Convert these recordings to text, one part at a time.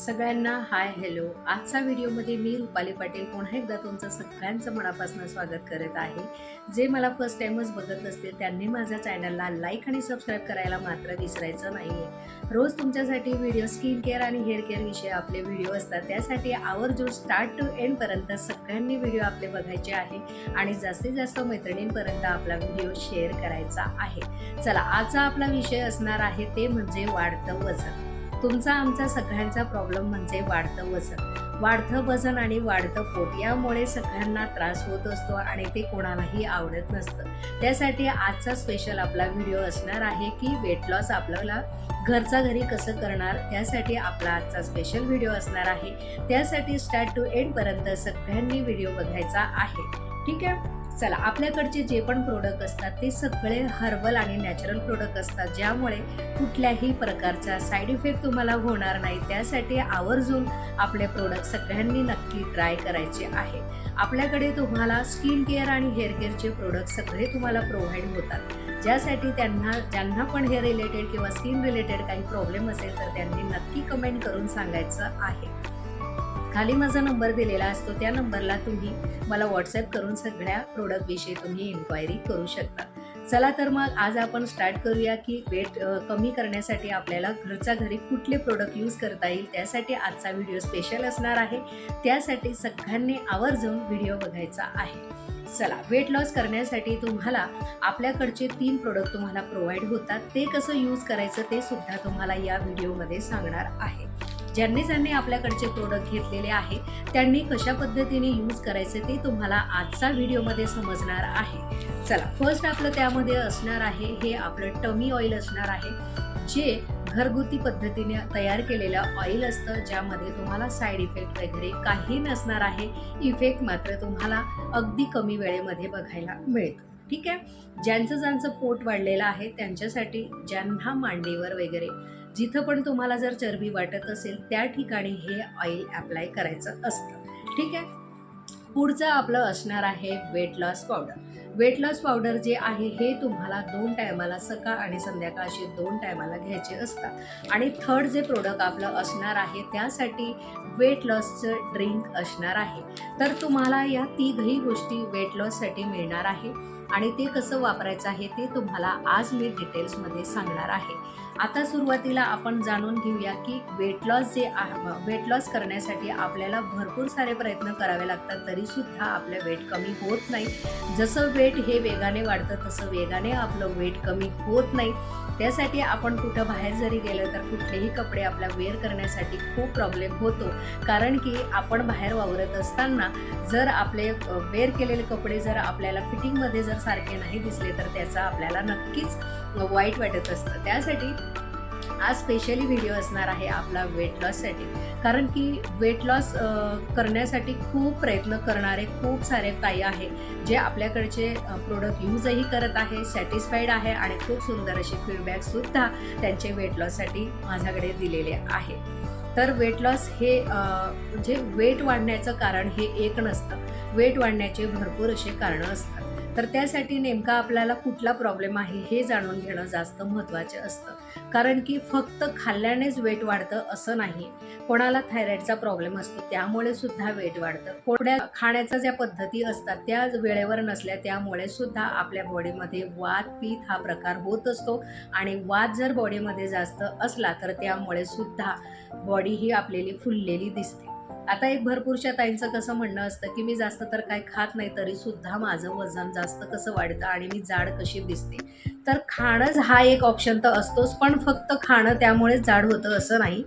सगळ्यांना hi hello आजचा व्हिडिओमध्ये मी रुपाली पाटील पुन्हा एकदा तुमचं सगळ्यांचं मनापासून स्वागत करत आहे. जे मला फर्स्ट टाईमच बघत असतील त्यांनी माझ्या चॅनलला लाईक आणि सबस्क्राईब करायला मात्र विसरायचं नाही आहे रोज तुमच्यासाठी व्हिडिओ स्किन केअर आणि हेअर केअर विषयी आपले व्हिडिओ असतात. त्यासाठी आवर्जून स्टार्ट टू एंडपर्यंत सगळ्यांनी व्हिडिओ आपले बघायचे आहे आणि जास्तीत जास्त मैत्रिणींपर्यंत आपला व्हिडिओ शेअर करायचा आहे. चला आजचा आपला विषय असणार आहे ते म्हणजे वाढतं वजन. तुमचा आमचा सगळ्यांचा प्रॉब्लेम म्हणजे वाढतं वजन. वाढतं वजन आणि वाढतं पोट. यामुळे सगळ्यांना त्रास होत असतो आणि ते कोणालाही आवडत नसतं. त्यासाठी आजचा स्पेशल आपला व्हिडिओ असणार आहे की वेट लॉस आपल्याला घरचा घरी कसं करणार त्यासाठी आपला आजचा स्पेशल व्हिडिओ असणार आहे. त्यासाठी स्टार्ट टू एंडपर्यंत सगळ्यांनी व्हिडिओ बघायचा आहे. ठीक आहे? चला आपल्याकडचे जे पण प्रोडक्ट असतात ते सगळे हर्बल आणि नॅचरल प्रोडक्ट असतात. ज्यामुळे कुठल्याही प्रकारचा साईड इफेक्ट तुम्हाला होणार नाही. त्यासाठी आवर्जून आपले प्रोडक्ट सगळ्यांनी नक्की ट्राय करायचे आहे. आपल्याकडे तुम्हाला स्किन केअर आणि हेअर केअरचे प्रोडक्ट सगळे तुम्हाला प्रोव्हाइड होतात. ज्यासाठी त्यांना ज्यांना पण हेअर रिलेटेड किंवा स्किन रिलेटेड काही प्रॉब्लेम असेल तर त्यांनी नक्की कमेंट करून सांगायचं आहे. खाली माझा नंबर दिलेला असतो त्या नंबरला तुम्ही मला व्हॉट्सअप करून सगळ्या प्रोडक्टविषयी तुम्ही इन्क्वायरी करू शकता. चला तर मग आज आपण स्टार्ट करूया की वेट कमी करण्यासाठी आपल्याला घरच्या घरी कुठले प्रोडक्ट यूज करता येईल त्यासाठी आजचा व्हिडिओ स्पेशल असणार आहे. त्यासाठी सगळ्यांनी आवर्जून व्हिडिओ बघायचा आहे. चला वेट लॉस करण्यासाठी तुम्हाला आपल्याकडचे तीन प्रोडक्ट तुम्हाला प्रोव्हाइड होतात. ते कसं यूज करायचं ते सुद्धा तुम्हाला या व्हिडिओमध्ये सांगणार आहे. ज्यांनी ज्यांनी आपल्याकडचे प्रोडक्ट घेतलेले आहे त्यांनी कशा पद्धतीने यूज करायचे ते तुम्हाला आजचा व्हिडिओमध्ये समजणार आहे. चला फर्स्ट आपलं त्यामध्ये असणार आहे हे आपलं टमी ऑइल असणार आहे जे घरगुती पद्धतीने तयार केलेलं ऑइल असतं ज्यामध्ये तुम्हाला साईड इफेक्ट वगैरे काही नसणार आहे. इफेक्ट मात्र तुम्हाला अगदी कमी वेळेमध्ये बघायला मिळतं. ठीक आहे? ज्यांचं ज्यांचं पोट वाढलेलं आहे त्यांच्यासाठी ज्यांना मांडीवर वगैरे जिथं पण तुम्हाला जर चरबी वाटत असेल त्या ठिकाणी हे ऑइल अप्लाय करायचं असतं. ठीक आहे? पुढचं आपलं असणार आहे weight loss powder weight loss powder जे आहे हे तुम्हाला दोन टायमाला सकाळ आणि संध्याकाळ असे दोन टायमाला घ्यायचे असतात. आणि थर्ड जे प्रोडक्ट आपलं असणार आहे त्यासाठी वेट लॉसचं ड्रिंक असणार आहे. तर तुम्हाला या तिघही गोष्टी वेट लॉससाठी मिळणार आहे. आणि ते कसं वापरायचं आहे ते तुम्हाला आज मी डिटेल्समध्ये सांगणार आहे. आता सुरुवातीला आपण जाणून घेऊया की वेट लॉस जे वेट लॉस करण्यासाठी आपल्याला भरपूर सारे प्रयत्न करावे लागतात तरीसुद्धा आपलं वेट कमी होत नाही. जसं वेट हे वेगाने वाढतं तसं वेगाने आपलं वेट कमी होत नाही. त्यासाठी आपण कुठं बाहेर जरी गेलं तर कुठलेही कपडे आपल्या वेअर करण्यासाठी खूप प्रॉब्लेम होतो. कारण की आपण बाहेर वावरत असताना जर आपले वेअर केलेले कपडे जर आपल्याला फिटिंगमध्ये जर सारखे नाही दिसले तर त्याचा आपल्याला नक्कीच वाईट वाटत असतं. त्यासाठी आज स्पेशली व्हिडिओ असणार आहे आपला वेट लॉससाठी कारण की वेट लॉस करण्यासाठी खूप प्रयत्न करणारे खूप सारे काही आहे जे आपल्याकडचे प्रोडक्ट यूजही करत आहे सॅटिस्फाईड आहे आणि खूप सुंदर असे फीडबॅकसुद्धा त्यांचे वेट लॉससाठी माझ्याकडे दिलेले आहे. तर वेट लॉस हे म्हणजे वेट वाढण्याचं कारण हे एक नसतं. वेट वाढण्याचे भरपूर असे कारणं असतात. तर त्यासाठी नेमका आपल्याला कुठला प्रॉब्लेम आहे हे जाणून घेणं जास्त महत्त्वाचे असतं. कारण की फक्त खाल्ल्यानेच वेट वाढतं असं नाही. कोणाला थायरॉईडचा प्रॉब्लेम असतो त्यामुळे सुद्धा वेट वाढतं. कोणत्या खाण्याच्या ज्या पद्धती असतात त्या वेळेवर नसल्या त्यामुळे सुद्धा आपल्या बॉडीमध्ये वात पीत हा प्रकार होत असतो. आणि वात जर बॉडीमध्ये जास्त असला तर त्यामुळे सुद्धा बॉडी ही आपलेली फुललेली दिसते. आता एक भरपूरशा ताईंचं कसं म्हणणं असतं की मी जास्त तर काय खात नाही तरीसुद्धा माझं वजन जास्त कसं वाढतं आणि मी जाड कशी दिसते. तर खाणंच हा एक ऑप्शन तर असतोच पण फक्त खाणं त्यामुळेच जाड होतं असं नाही.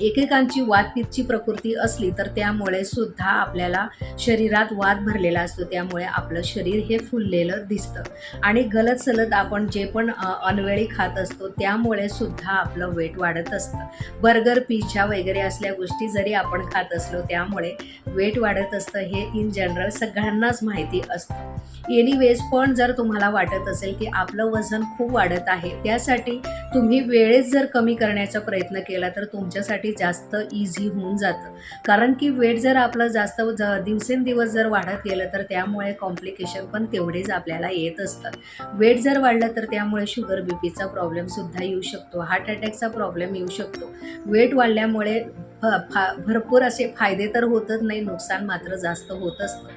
एकेकांची वातपित्तची प्रकृती असली तर त्यामुळे सुद्धा आपल्याला शरीरात वात भरलेला असतो. त्यामुळे आपलं शरीर हे फुललेलं दिसतं. आणि गलत सलत आपण जे पण अनवेळी खात असतो त्यामुळे सुद्धा आपलं वेट वाढत असतं. बर्गर पिझ्झा वगैरे असल्या गोष्टी जरी आपण खात असलो त्यामुळे वेट वाढत असतं हे इन जनरल सगळ्यांनाच माहिती असतं. एनिवेज पण जर तुम्हाला वाटत असेल की आपलं वजन खूप वाढत आहे त्यासाठी तुम्ही वेळेत जर कमी करण्याचा प्रयत्न केला तर तुमच्यासाठी जास्त इझी होऊन जातं. कारण की वेट जर आपलं जास्त ज दिवसेंदिवस जर वाढत गेलं तर त्यामुळे कॉम्प्लिकेशन पण तेवढेच आपल्याला येत असतात. वेट जर वाढलं तर त्यामुळे शुगर बी पीचा प्रॉब्लेमसुद्धा येऊ शकतो. हार्ट अटॅकचा प्रॉब्लेम येऊ शकतो. वेट वाढल्यामुळे फा भरपूर असे फायदे तर होतच नाही नुकसान मात्र जास्त होत असतं.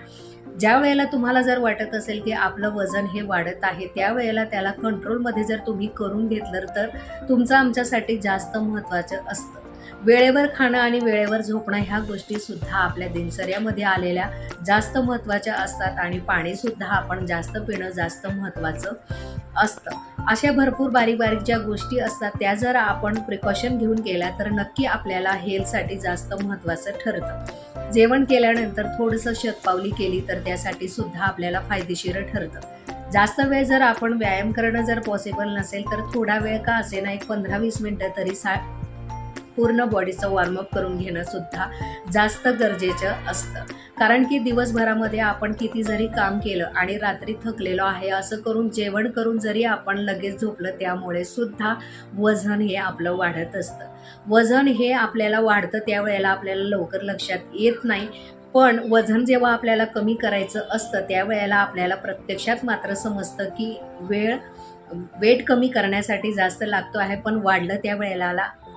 ज्या वेळेला तुम्हाला जर वाटत असेल की आपलं वजन हे वाढत आहे त्यावेळेला त्याला कंट्रोलमध्ये जर तुम्ही करून घेतलं तर तुमचं आमच्यासाठी जास्त महत्त्वाचं असतं. वेळेवर खाणं आणि वेळेवर झोपणं ह्या गोष्टीसुद्धा आपल्या दिनचर्यामध्ये आलेल्या जास्त महत्त्वाच्या असतात आणि पाणीसुद्धा आपण जास्त पिणं जास्त महत्त्वाचं असतं. अशा भरपूर बारीक बारीक ज्या गोष्टी असतात त्या जर आपण प्रिकॉशन घेऊन केल्या तर नक्की आपल्याला हेल्थसाठी जास्त महत्त्वाचं ठरतं. जेवण केल्यानंतर थोडंसं शतपावली केली तर त्यासाठी सुद्धा आपल्याला फायदेशीर ठरतं. जास्त वेळ जर आपण व्यायाम करणं जर पॉसिबल नसेल तर थोडा वेळ का असेना एक पंधरा वीस मिनटं तरी सा पूर्ण बॉडीचं वॉर्मअप करून घेणं सुद्धा जास्त गरजेचं असतं. कारण की दिवसभरामध्ये आपण किती जरी काम केलं आणि रात्री थकलेलो आहे असं करून जेवण करून जरी आपण लगेच झोपलं त्यामुळे सुद्धा वजन हे आपलं वाढत असतं. वजन हे आपल्याला वाढतं त्यावेळेला आपल्याला लवकर लक्षात येत नाही. पण वजन जेव्हा आपल्याला कमी करायचं असतं त्यावेळेला आपल्याला प्रत्यक्षात मात्र समजतं की वेळ वेट कमी करण्यासाठी जास्त लागतो आहे पण वाढलं त्यावेळेला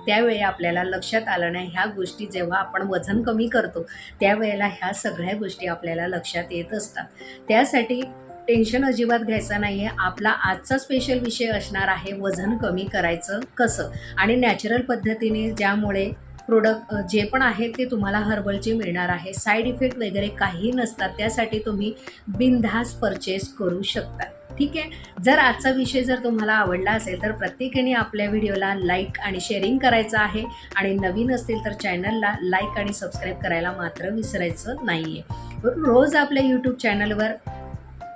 त्यावेळी आपल्याला लक्षात आलं नाही ह्या गोष्टी जेव्हा आपण वजन कमी करतो त्यावेळेला ह्या सगळ्या गोष्टी आपल्याला लक्षात येत असतात. त्यासाठी टेन्शन अजिबात घ्यायचं नाही आहे आपला आजचा स्पेशल विषय असणार आहे वजन कमी करायचं कसं? आणि नॅचरल पद्धतीने ज्यामुळे प्रोडक्ट जे पण आहे ते तुम्हाला हर्बलचे मिळणार आहे. साईड इफेक्ट वगैरे काही नसतात. त्यासाठी तुम्ही बिनधास परचेस करू शकता. ठीक आहे? जर आजचा विषय जर तुम्हाला आवडला असेल तर प्रत्येकाने आपल्या व्हिडिओला लाईक आणि शेअरिंग करायचं आहे. आणि नवीन असतील तर चॅनलला लाईक आणि सबस्क्राईब करायला मात्र विसरायचं नाही आहे रोज आपल्या यूट्यूब चॅनलवर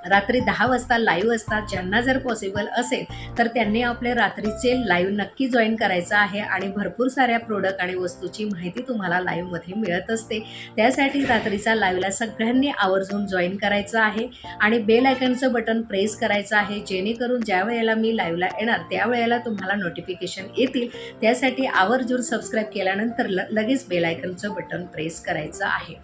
रात्री दहा वाजता लाईव्ह असतात. ज्यांना जर पॉसिबल असेल तर त्यांनी आपले रात्रीचे लाईव्ह नक्की जॉईन करायचं आहे आणि भरपूर साऱ्या प्रोडक्ट आणि वस्तूची माहिती तुम्हाला लाईव्हमध्ये मिळत असते. त्यासाठी रात्रीचा लाईव्हला सगळ्यांनी आवर्जून जॉईन करायचं आहे आणि बेल आयकनचं बटन प्रेस करायचं आहे. जेणेकरून ज्या वेळेला मी लाईव्हला येणार त्यावेळेला तुम्हाला नोटिफिकेशन येतील. त्यासाठी आवर्जून सबस्क्राईब केल्यानंतर ल लगेच बेल आयकनचं बटन प्रेस करायचं आहे.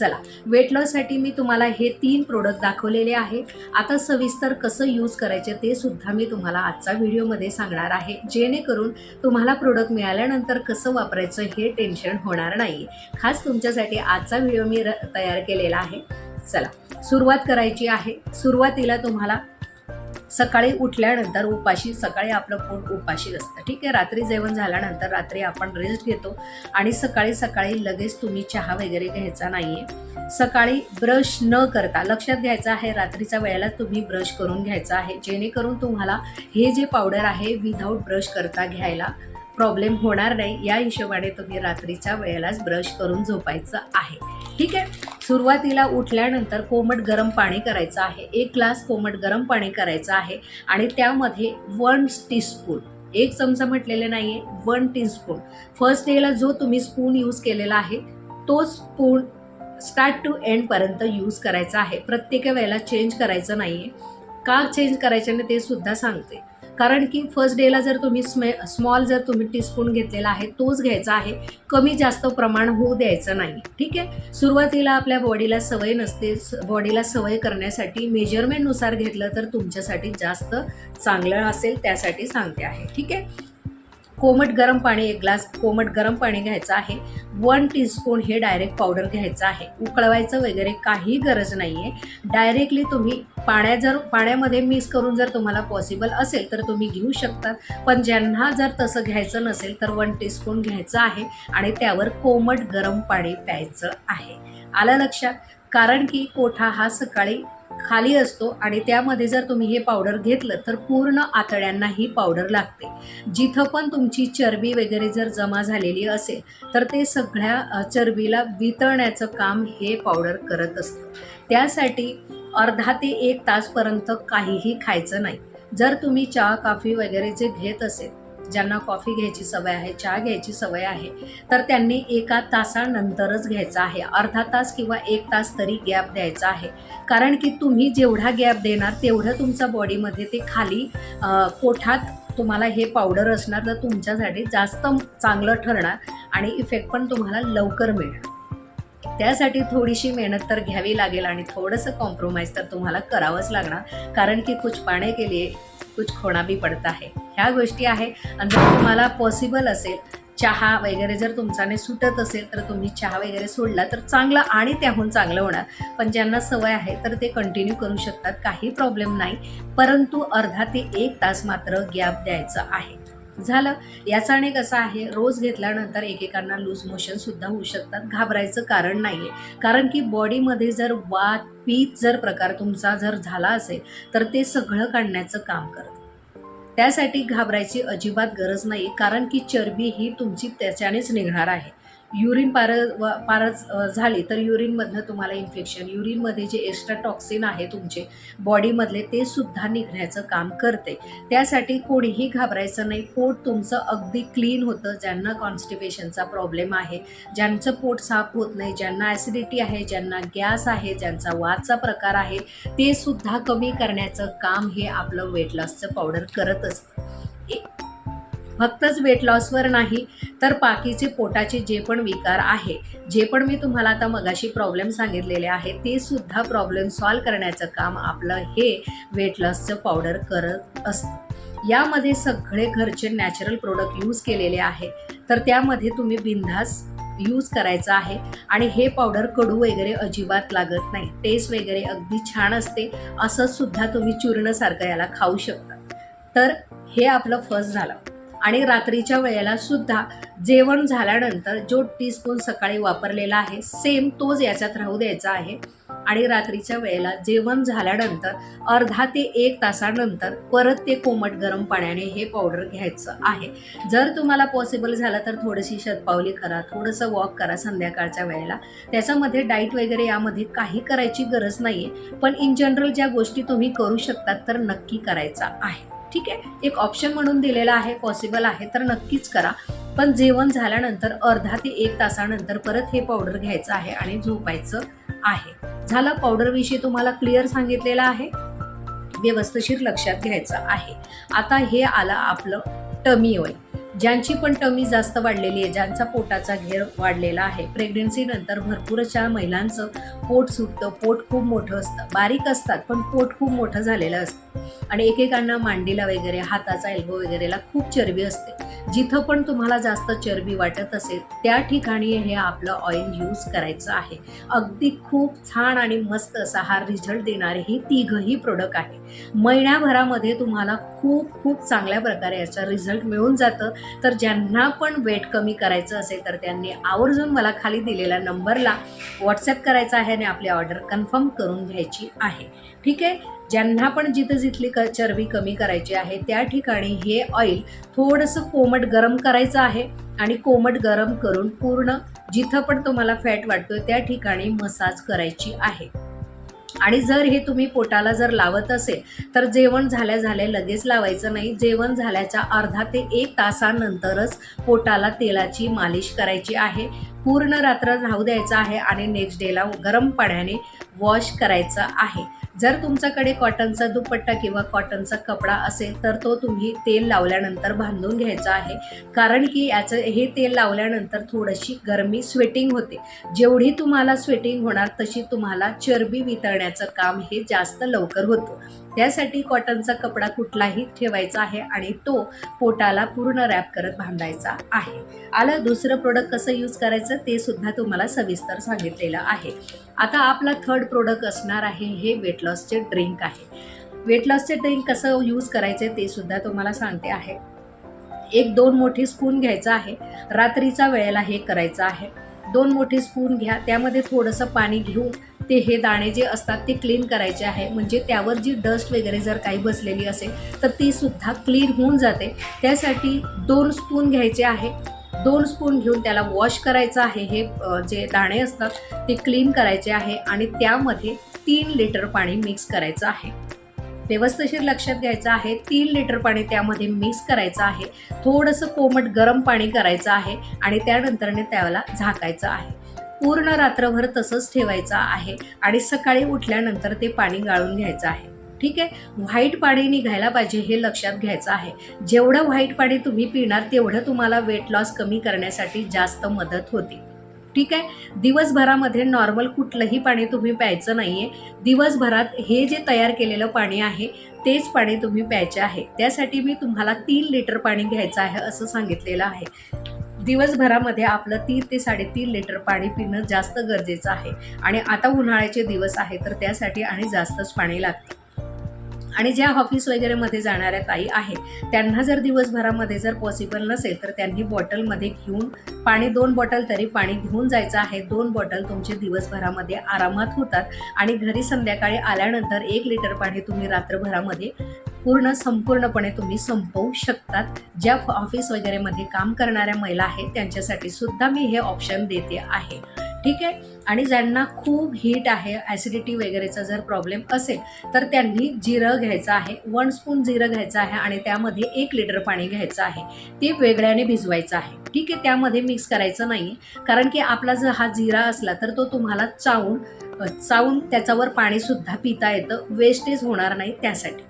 चला वेट लॉससाठी मी तुम्हाला हे तीन प्रोडक्ट दाखवलेले आहे. आता सविस्तर कसं यूज करायचे ते सुद्धा मी तुम्हाला आजचा व्हिडिओमध्ये सांगणार आहे. जेणेकरून तुम्हाला प्रोडक्ट मिळाल्यानंतर कसं वापरायचं हे टेन्शन होणार नाही खास तुमच्यासाठी आजचा व्हिडिओ मी तयार केलेला आहे. चला सुरुवात करायची आहे. सुरुवातीला तुम्हाला सकाळी उठल्यानंतर उपाशी सकाळी आपलं पोट उपाशी असतं. ठीक आहे? रात्री जेवण झाल्यानंतर रात्री आपण रेस्ट घेतो आणि सकाळी सकाळी लगेच तुम्ही चहा वगैरे घ्यायचा नाही आहे सकाळी ब्रश न करता लक्षात घ्यायचं आहे रात्रीच्या वेळेला तुम्ही ब्रश करून घ्यायचं आहे. जेणेकरून तुम्हाला हे जे पावडर आहे विदाऊट ब्रश करता घ्यायला प्रॉब्लेम होणार नाही या हिशोबाने तुम्ही रात्रीच्या वेळेलाच ब्रश करून झोपायचं आहे. ठीक आहे? सुरुवातीला उठल्यानंतर कोमट गरम पाणी करायचं आहे. एक ग्लास कोमट गरम पाणी करायचं आहे आणि त्यामध्ये वन टीस्पून एक चमचा म्हटलेले नाही आहे वन टीस्पून फर्स्ट डेला जो तुम्ही स्पून यूज केलेला आहे तो स्पून स्टार्ट टू एंडपर्यंत यूज करायचा आहे. प्रत्येक वेळेला चेंज करायचं नाही आहे का चेंज करायचं नाही ते सुद्धा सांगते. कारण की फर्स्ट डेला जर तुम्ही स्मे स्मॉल जर तुम्ही टीस्पून घेतलेला आहे तोच घ्यायचा आहे. कमी जास्त प्रमाण होऊ द्यायचं नाही. ठीक आहे? सुरुवातीला आपल्या बॉडीला सवय नसते बॉडीला सवय करण्यासाठी मेजरमेंटनुसार घेतलं तर तुमच्यासाठी जास्त चांगलं असेल त्यासाठी सांगते आहे. ठीक आहे? कोमट गरम पाणी एक ग्लास कोमट गरम पाणी घ्यायचं आहे. वन टीस्पून हे डायरेक्ट पावडर घ्यायचं आहे. उकळवायचं वगैरे काही गरज नाही आहे डायरेक्टली तुम्ही पाण्या जर पाण्यामध्ये मिक्स करून जर तुम्हाला पॉसिबल असेल तर तुम्ही घेऊ शकता. पण ज्यांना जर तसं घ्यायचं नसेल तर वन टीस्पून घ्यायचं आहे आणि त्यावर कोमट गरम पाणी प्यायचं आहे. आलं लक्षात? कारण की कोठा हा सकाळी खाली असतो आणि त्यामध्ये जर तुम्ही हे पावडर घेतलं तर पूर्ण आतड्यांना ही पावडर लागते. जिथं पण तुमची चरबी वगैरे जर जमा झालेली असेल तर ते सगळ्या चरबीला वितळण्याचं काम हे पावडर करत असतं. त्यासाठी अर्धा ते एक तासपर्यंत काहीही खायचं नाही. जर तुम्ही चहा काफी वगैरे जे घेत असेल ज्यांना कॉफी घ्यायची सवय आहे चहा घ्यायची सवय आहे तर त्यांनी एका तासानंतरच घ्यायचा आहे. अर्धा तास किंवा एक तास तरी गॅप द्यायचा आहे. कारण की तुम्ही जेवढा गॅप देणार तेवढं तुमच्या बॉडीमध्ये ते खाली पोठात तुम्हाला हे पावडर असणार तर तुमच्यासाठी जास्त चांगलं ठरणार आणि इफेक्ट पण तुम्हाला लवकर मिळणार. त्यासाठी थोडीशी मेहनत तर घ्यावी लागेल आणि थोडंसं कॉम्प्रोमाइज तर तुम्हाला करावंच लागणार. कारण की कुछ पाणे के लिए कुछ खोणा बी पडता आहे. ह्या गोष्टी आहे आणि जर तुम्हाला पॉसिबल असेल चहा वगैरे जर तुमच्याने सुटत असेल तर तुम्ही चहा वगैरे सोडला तर चांगलं आणि त्याहून चांगलं होणार. पण ज्यांना सवय आहे तर ते कंटिन्यू करू शकतात. काही प्रॉब्लेम नाही. परंतु अर्धा ते एक तास मात्र गॅप द्यायचं आहे. झालं. याचा आणि कसं आहे रोज घेतल्यानंतर एकेकांना लूज मोशनसुद्धा होऊ शकतात. घाबरायचं कारण नाही आहे कारण की बॉडीमध्ये जर वात पीत जर प्रकार तुमचा जर झाला असेल तर ते सगळं काढण्याचं काम करतं. त्यासाठी घाबरायची अजिबात गरज नाही कारण की चरबी ही तुमची त्याच्यानेच निघणार आहे. युरिन पार व पारच झाली तर युरिनमधनं तुम्हाला इन्फेक्शन युरिनमध्ये जे एक्स्ट्रा टॉक्सिन आहे तुमचे बॉडीमधले ते सुद्धा निघण्याचं काम करते. त्यासाठी कोणीही घाबरायचं नाही. पोट तुमचं अगदी क्लीन होतं. ज्यांना कॉन्स्टिपेशनचा प्रॉब्लेम आहे ज्यांचं पोट साफ होत नाही ज्यांना ॲसिडिटी आहे ज्यांना गॅस आहे ज्यांचा वाचा प्रकार आहे ते सुद्धा कमी करण्याचं काम हे आपलं वेट लॉसचं पावडर करत असतं. फक्तच वेट लॉसवर नाही तर बाकीचे पोटाचे जे पण विकार आहे जे पण मी तुम्हाला आता मगाशी प्रॉब्लेम सांगितलेले आहे ते सुद्धा प्रॉब्लेम सॉल्व करण्याचं काम आपलं हे वेट लॉसचं पावडर करत असतं. यामध्ये सगळे घरचे नॅचरल प्रोडक्ट यूज केलेले आहे तर त्यामध्ये तुम्ही बिनधास यूज करायचं आहे आणि हे पावडर कडू वगैरे अजिबात लागत नाही. टेस्ट वगैरे अगदी छान असते असं सुद्धा तुम्ही चूर्णसारखं याला खाऊ शकता. तर हे आपलं फर्स्ट झालं. आणि रात्रीच्या वेळेला सुद्धा जेवण झाल्यानंतर जो टीस्पून सकाळी वापरलेला आहे सेम तोच याच्यात राहू द्यायचा आहे. आणि रात्रीच्या वेळेला जेवण झाल्यानंतर अर्धा ते एक तासानंतर परत ते कोमट गरम पाण्याने हे पावडर घ्यायचं आहे. जर तुम्हाला पॉसिबल झालं तर थोडीशी शतपावली करा थोडंसं वॉक करा संध्याकाळच्या वेळेला. त्याच्यामध्ये डाईट वगैरे यामध्ये काही करायची गरज नाही आहे पण इन जनरल ज्या गोष्टी तुम्ही करू शकतात तर नक्की करायचा आहे. ठीक आहे? एक ऑप्शन म्हणून दिलेला आहे पॉसिबल आहे तर नक्कीच करा. पण जेवण झाल्यानंतर अर्धा ते एक तासानंतर परत हे पावडर घ्यायचं आहे आणि झोपायचं आहे. झालं पावडरविषयी तुम्हाला क्लिअर सांगितलेलं आहे? व्यवस्थशीर लक्षात घ्यायचं आहे. आता हे आलं आपलं टमी ऑइल ज्यांची पण टमी जास्त वाढलेली आहे ज्यांचा पोटाचा घेर वाढलेला आहे. प्रेग्नन्सीनंतर भरपूर अशा महिलांचं पोट सुटतं पोट खूप मोठं असतं. बारीक असतात पण पोट खूप मोठं झालेलं असतं. आणि एकेकांना मांडीला वगैरे हाताचा एल्बो वगैरेला खूप चरबी असते. जिथं पण तुम्हाला जास्त चरबी वाटत असेल त्या ठिकाणी हे आपलं ऑइल यूज करायचं आहे. अगदी खूप छान आणि मस्त असा हा रिझल्ट देणारे ही तिघही प्रोडक्ट आहे. महिन्याभरामध्ये तुम्हाला खूप खूप चांगल्या प्रकारे याचा रिझल्ट मिळून जातं. तर ज्यांना पण वेट कमी करायचं असेल तर त्यांनी आवर्जून मला खाली दिलेल्या नंबरला व्हॉट्सअप करायचा आहे आणि आपली ऑर्डर कन्फर्म करून घ्यायची आहे. ठीक आहे? ज्यांना पण जिथं जिथली क चरबी कमी करायची आहे त्या ठिकाणी हे ऑइल थोडंसं कोमट गरम करायचं आहे आणि कोमट गरम करून पूर्ण जिथं पण तुम्हाला फॅट वाटतो त्या ठिकाणी मसाज करायची आहे. आणि जर हे तुम्ही पोटाला जर लावत असेल तर जेवण झाल्या झाल्या लगेच लावायचं नाही. जेवण झाल्याच्या अर्धा ते एक तासानंतरच पोटाला तेलाची मालिश करायची आहे. पूर्ण रात्र राहू द्यायचं आहे आणि नेक्स्ट डेला गरम पाण्याने वॉश करायचं आहे. जर तुमच्याकडे कॉटनचा दुपट्टा किंवा कॉटनचा कपडा असेल तर तो तुम्ही तेल लावल्यानंतर बांधून घ्यायचा आहे. कारण की याचं हे तेल लावल्यानंतर थोडीशी गरमी स्वेटिंग होते. जेवढी तुम्हाला स्वेटिंग होणार तशी तुम्हाला चरबी वितळण्याचं काम हे जास्त लवकर होतं. त्यासाठी कॉटनचा कपडा कुठलाही ठेवायचा आहे आणि तो पोटाला पूर्ण रॅप करत बांधायचा आहे. आलं दुसरं प्रोडक्ट कसं यूज करायचं ते सुद्धा तुम्हाला सविस्तर सांगितलेलं आहे. आता आपला थर्ड प्रोडक्ट असणार आहे हे वेट लॉसचे ड्रिंक आहे. वेट लॉसचे ड्रिंक कसं यूज करायचे ते सुद्धा तुम्हाला सांगते आहे. एक दोन मोठी स्पून घ्यायचं आहे. रात्रीचा वेळेला हे करायचं आहे. दोन मोठी स्पून घ्या त्यामध्ये थोडंसं पाणी घेऊन ते हे दाणे जे असतात ते क्लीन करायचे आहे. म्हणजे त्यावर जी डस्ट वगैरे जर काही बसलेली असेल तर ती सुद्धा क्लीन होऊन जाते. त्यासाठी दोन स्पून घ्यायचे आहे. दोन स्पून घेऊन त्याला वॉश करायचं आहे. हे जे दाणे असतात ते क्लीन करायचे आहे. आणि त्यामध्ये तीन लिटर पाणी मिक्स करायचं आहे. व्यवस्थिशीर लक्षात घ्यायचं आहे. तीन लिटर पाणी त्यामध्ये मिक्स करायचं आहे. थोडंसं कोमट गरम पाणी करायचं आहे आणि त्यानंतरने त्याला झाकायचं आहे. पूर्ण रात्रभर तसंच ठेवायचं आहे आणि सकाळी उठल्यानंतर ते पाणी गाळून घ्यायचं आहे. ठीक आहे? व्हाईट पाणी निघायला पाहिजे हे लक्षात घ्यायचं आहे. जेवढं व्हाईट पाणी तुम्ही पिणार तेवढं तुम्हाला वेट लॉस कमी करण्यासाठी जास्त मदत होते. ठीक आहे? दिवसभरामध्ये नॉर्मल कुठलंही पाणी तुम्ही प्यायचं नाही आहे दिवसभरात हे जे तयार केलेलं पाणी आहे तेच पाणी तुम्ही प्यायचे आहे. त्यासाठी मी तुम्हाला तीन लिटर पाणी घ्यायचं आहे असं सांगितलेलं आहे. दिवसभरामध्ये आपलं तीन ते साडेतीन लिटर पाणी पिणं जास्त गरजेचं आहे. आणि आता उन्हाळ्याचे दिवस आहे तर त्यासाठी आणि जास्तच पाणी लागतं. आणि ज्या ऑफिस वगैरेमध्ये जाणाऱ्या ताई आहेत त्यांना जर दिवसभरामध्ये जर पॉसिबल नसेल तर त्यांनी बॉटलमध्ये घेऊन पाणी दोन बॉटल तरी पाणी घेऊन जायचं आहे. दोन बॉटल तुमचे दिवसभरामध्ये आरामात होतात. आणि घरी संध्याकाळी आल्यानंतर एक लिटर पाणी तुम्ही रात्रभरामध्ये पूर्ण संपूर्णपणे तुम्ही संपवू शकतात. ज्या ऑफिस वगैरेमध्ये काम करणाऱ्या महिला आहेत त्यांच्यासाठी सुद्धा मी हे ऑप्शन देते आहे. ठीक आहे? आणि ज्यांना खूप हीट आहे ॲसिडिटी वगैरेचा जर प्रॉब्लेम असेल तर त्यांनी जिरं घ्यायचं आहे वन स्पून जिरं घ्यायचं आहे आणि त्यामध्ये एक लिटर पाणी घ्यायचं आहे. ते वेगळ्याने भिजवायचं आहे. ठीक आहे? त्यामध्ये मिक्स करायचं नाही कारण की आपला जर हा जिरा असला तर तो तुम्हाला चावून चावून त्याच्यावर पाणीसुद्धा पिता येतं. वेस्टेज होणार नाही त्यासाठी.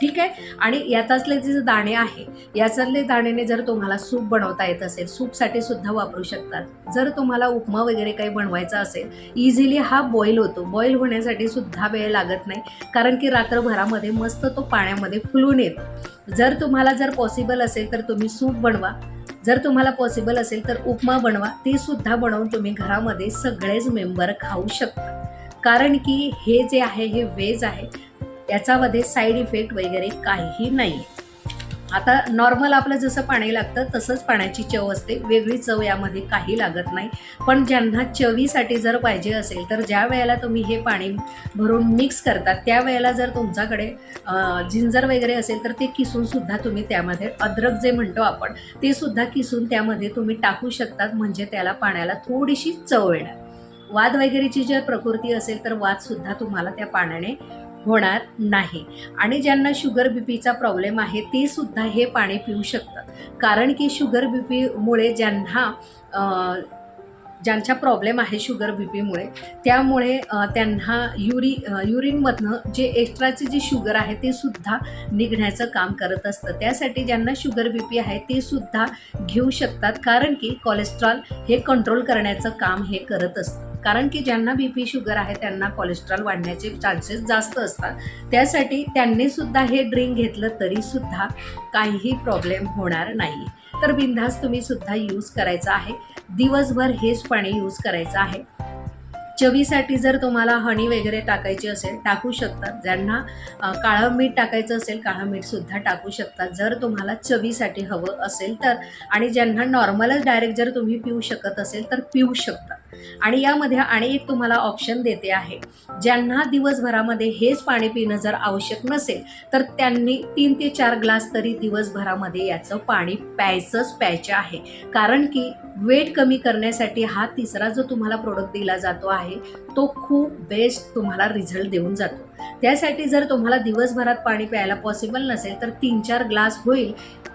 ठीक आहे? आणि याच्यातले जे दाणे आहे याच्यातले दाणेने जर तुम्हाला सूप बनवता येत असेल सूपसाठी सुद्धा वापरू शकतात. जर तुम्हाला उपमा वगैरे काही बनवायचा असेल इझिली हा बॉईल होतो. बॉईल होण्यासाठी सुद्धा वेळ लागत नाही. कारण की रात्रभरामध्ये मस्त तो पाण्यामध्ये फुलून येतो. जर तुम्हाला जर पॉसिबल असेल तर तुम्ही सूप बनवा. जर तुम्हाला पॉसिबल असेल तर उपमा बनवा. ते सुद्धा बनवून तुम्ही घरामध्ये सगळेच मेंबर खाऊ शकता. कारण की हे जे आहे हे वेज आहे. याच्यामध्ये साईड इफेक्ट वगैरे काहीही नाही. आता नॉर्मल आपलं जसं पाणी लागतं तसंच पाण्याची चव असते. वेगळी चव यामध्ये काही लागत नाही. पण ज्यांना चवीसाठी जर पाहिजे असेल तर ज्या वेळेला तुम्ही हे पाणी भरून मिक्स करता त्यावेळेला जर तुमच्याकडे जिंजर वगैरे असेल तर ते किसूनसुद्धा तुम्ही त्यामध्ये अद्रक जे म्हणतो आपण ते सुद्धा किसून त्यामध्ये तुम्ही टाकू शकतात. म्हणजे त्याला पाण्याला थोडीशी चव येणार. वाद वगैरेची जर प्रकृती असेल तर वादसुद्धा तुम्हाला त्या पाण्याने होणार नाही. आणि ज्यांना शुगर बी पीचा प्रॉब्लेम आहे ते सुद्धा हे पाणी पिऊ शकतात. कारण की शुगर बी पीमुळे ज्यांना ज्यांचा प्रॉब्लेम आहे शुगर बी पीमुळे त्यामुळे त्यांना युरी युरिनमधनं जे एक्स्ट्राचे जे शुगर आहे ते सुद्धा निघण्याचं काम करत असतं. त्यासाठी ज्यांना शुगर बी पी आहे ते सुद्धा घेऊ शकतात. कारण की कोलेस्ट्रॉल हे कंट्रोल करण्याचं काम हे करत असतं. कारण की ज्यांना बी पी शुगर आहे त्यांना कोलेस्ट्रॉल वाढण्याचे चान्सेस जास्त असतात. त्यासाठी त्यांनी सुद्धा हे ड्रिंक घेतलं तरीसुद्धा काहीही प्रॉब्लेम होणार नाही. तर बिंदास तुम्ही सुद्धा यूज करायचं आहे. दिवसभर हेच पाणी यूज करायचं आहे. चवीसाठी जर तुम्हाला हनी वगैरे टाकायची असेल टाकू शकतात. ज्यांना काळं मीठ टाकायचं असेल काळं मीठसुद्धा टाकू शकतात. जर तुम्हाला चवीसाठी हवं असेल तर. आणि ज्यांना नॉर्मलच डायरेक्ट जर तुम्ही पिऊ शकत असेल तर पिऊ शकता आणि यामध्ये आणि एक तुम्हाला ऑप्शन देते आहे. ज्यांना दिवसभरामध्ये हेच पाणी पिणं जर आवश्यक नसेल तर त्यांनी तीन ते चार ग्लास तरी दिवसभरामध्ये याचं पाणी प्यायचंच प्यायचं आहे. कारण की वेट कमी करण्यासाठी हा तिसरा जो तुम्हाला प्रोडक्ट दिला जातो आहे तो खूप बेस्ट तुम्हाला रिझल्ट देऊन जातो. त्यासाठी जर तुम्हाला दिवसभरात पाणी प्यायला पॉसिबल नसेल तर तीन चार ग्लास होईल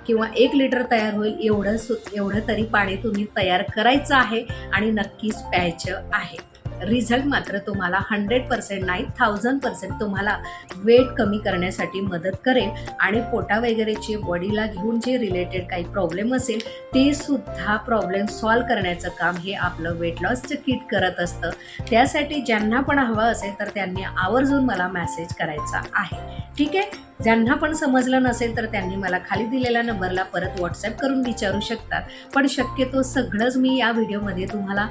किंवा एक लिटर तयार होईल एवढं सु एवढं तरी पाणी तुम्ही तयार करायचं आहे आणि नक्कीच प्यायचं आहे. रिझल्ट मात्र तुम्हाला हंड्रेड पर्सेंट नाही थाउजंड पर्सेंट तुम्हाला वेट कमी करण्यासाठी मदत करेल. आणि पोटा वगैरेचे बॉडीला घेऊन जे रिलेटेड काही प्रॉब्लेम असेल ते सुद्धा प्रॉब्लेम सॉल्व करण्याचं काम हे आपलं वेट लॉसचं किट करत असतं. त्यासाठी ज्यांना पण हवं असेल तर त्यांनी आवर्जून मला मॅसेज करायचा आहे. ठीक आहे? ज्यांना पण समजलं नसेल तर त्यांनी मला खाली दिलेल्या नंबरला परत व्हॉट्सअप करून विचारू शकतात. पण शक्यतो सगळंच मी या व्हिडिओमध्ये तुम्हाला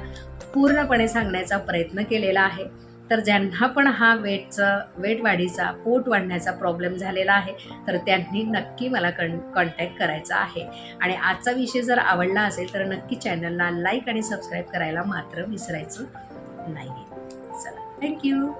पूर्णपणे सांगण्याचा प्रयत्न केलेला आहे. तर ज्यांना पण हा वेटचा वेट वाढीचा पोट वाढण्याचा प्रॉब्लेम झालेला आहे तर त्यांनी नक्की मला कं कॉन्टॅक्ट करायचा आहे. आणि आजचा विषय जर आवडला असेल तर नक्की चॅनलला लाईक आणि सबस्क्राईब करायला मात्र विसरायचं नाही चला थँक्यू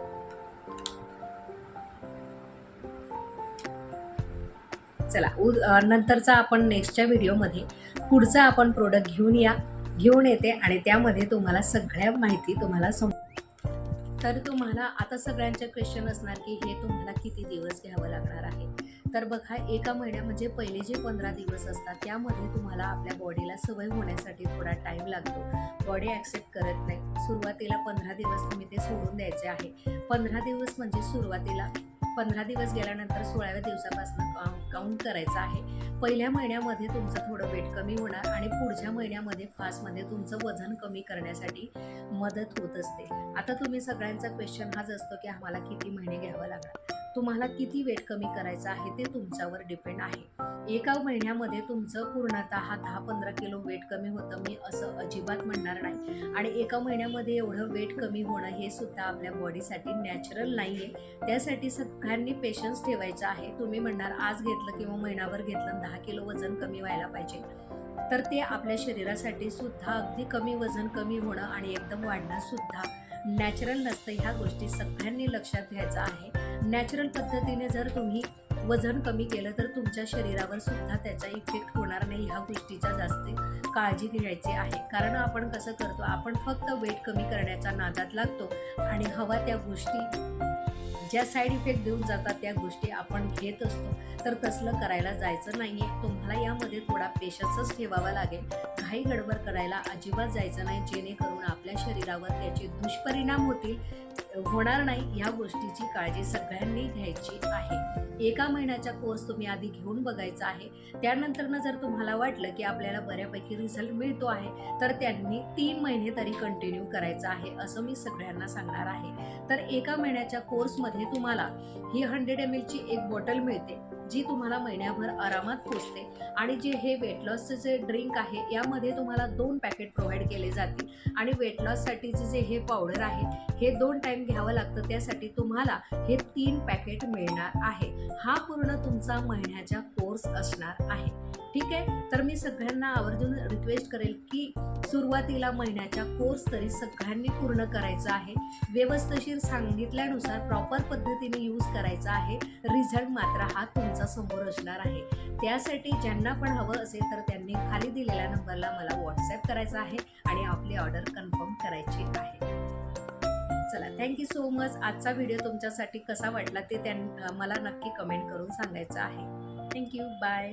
चला उ नंतरचा आपण नेक्स्टच्या व्हिडिओमध्ये पुढचा आपण प्रोडक्ट घेऊन या. घेऊन येते आणि त्यामध्ये तुम्हाला सगळ्या माहिती तुम्हाला सम तर तुम्हाला आता सगळ्यांचे क्वेश्चन असणार की हे तुम्हाला किती दिवस घ्यावं लागणार आहे? तर बघा एका महिन्या म्हणजे पहिले जे पंधरा दिवस असतात त्यामध्ये तुम्हाला आपल्या बॉडीला सवय होण्यासाठी थोडा टाईम लागतो. बॉडी ॲक्सेप्ट करत नाही. सुरुवातीला पंधरा दिवस तुम्ही ते सोडून द्यायचे आहे. पंधरा दिवस म्हणजे सुरुवातीला पंधरा दिवस गेल्यानंतर सोळाव्या दिवसापासून काउंट काउंट करायचं आहे. पहिल्या महिन्यामध्ये तुमचं थोडं वेट कमी होणार आणि पुढच्या महिन्यामध्ये फास्टमध्ये तुमचं वजन कमी करण्यासाठी मदत होत असते. आता तुम्ही सगळ्यांचा क्वेश्चन हाच असतो की आम्हाला किती महिने घ्यावं लागणार? तुम्हाला किती वेट कमी करायचं आहे ते तुमच्यावर डिपेंड आहे. एका महिन्यामध्ये तुमचं पूर्णतः दहा पंधरा किलो वेट कमी होतं मी असं अजिबात म्हणणार नाही. आणि एका महिन्यामध्ये एवढं वेट कमी होणं हे सुद्धा आपल्या बॉडीसाठी नॅचरल नाही आहे त्यासाठी सगळ्यांनी पेशन्स ठेवायचा आहे. तुम्ही म्हणणार आज घेतलं किंवा महिनाभर घेतलं दहा किलो वजन कमी व्हायला पाहिजे. तर ते आपल्या शरीरासाठी सुद्धा अगदी कमी वजन कमी होणं आणि एकदम वाढणं सुद्धा नॅचरल नसतं ह्या गोष्टी सगळ्यांनी लक्षात घ्यायचं आहे. नॅचरल पद्धतीने जर तुम्ही वजन कमी केलं तर तुमच्या शरीरावर सुद्धा त्याचा इफेक्ट होणार नाही ह्या गोष्टीचा जास्त काळजी घ्यायची आहे. कारण आपण कसं करतो आपण फक्त वेट कमी करण्याचा नादात लागतो आणि हवा त्या गोष्टी ज्या साईड इफेक्ट देऊन जातात त्या गोष्टी आपण घेत असतो. तर तसलं करायला जायचं नाही आहे तुम्हाला यामध्ये थोडा पेशन्सच ठेवावा लागेल. काही गडबड करायला अजिबात जायचं नाही जेणेकरून आपल्या शरीरावर त्याचे दुष्परिणाम होतील होणार नाही या गोष्टीची काळजी सगळ्यांनी घ्यायची आहे. एका महिन्याचा कोर्स तुम्ही आधी घेऊन बघायचा आहे. त्यानंतरनं जर तुम्हाला वाटलं की आपल्याला बऱ्यापैकी रिझल्ट मिळतो आहे तर त्यांनी तीन महिने तरी कंटिन्यू करायचं आहे असं मी सगळ्यांना सांगणार आहे. तर एका महिन्याच्या कोर्समध्ये तुम्हाला ही हंड्रेड एम एलची एक बॉटल मिळते. जी तुम्हाला महिन्याभर आरामात पोचते. आणि जे हे वेट लॉसचं जे ड्रिंक आहे यामध्ये तुम्हाला दोन पॅकेट प्रोव्हाइड केले जातील. आणि वेट लॉससाठीचे जे हे पावडर आहे हे दोन टाईम घ्यावं लागतं. त्यासाठी तुम्हाला हे तीन पॅकेट मिळणार आहे. हा पूर्ण तुमचा महिन्याचा कोर्स असणार आहे. ठीक आहे? तर मी सगळ्यांना आवर्जून रिक्वेस्ट करेल की सुरुवातीला महिन्याचा कोर्स तरी सगळ्यांनी पूर्ण करायचा आहे. व्यवस्थशीर सांगितल्यानुसार प्रॉपर पद्धतीने यूज करायचा आहे. रिझल्ट मात्र हा तुमचा समोर असणार आहे. त्यासाठी ज्यांना पण हवं असेल तर त्यांनी खाली दिलेल्या नंबरला मला व्हॉट्सॲप करायचा आहे आणि आपली ऑर्डर कन्फर्म करायची आहे. चला थँक्यू सो मच आजचा व्हिडिओ तुमच्यासाठी कसा वाटला ते त्यां मला नक्की कमेंट करून सांगायचं आहे. Thank you bye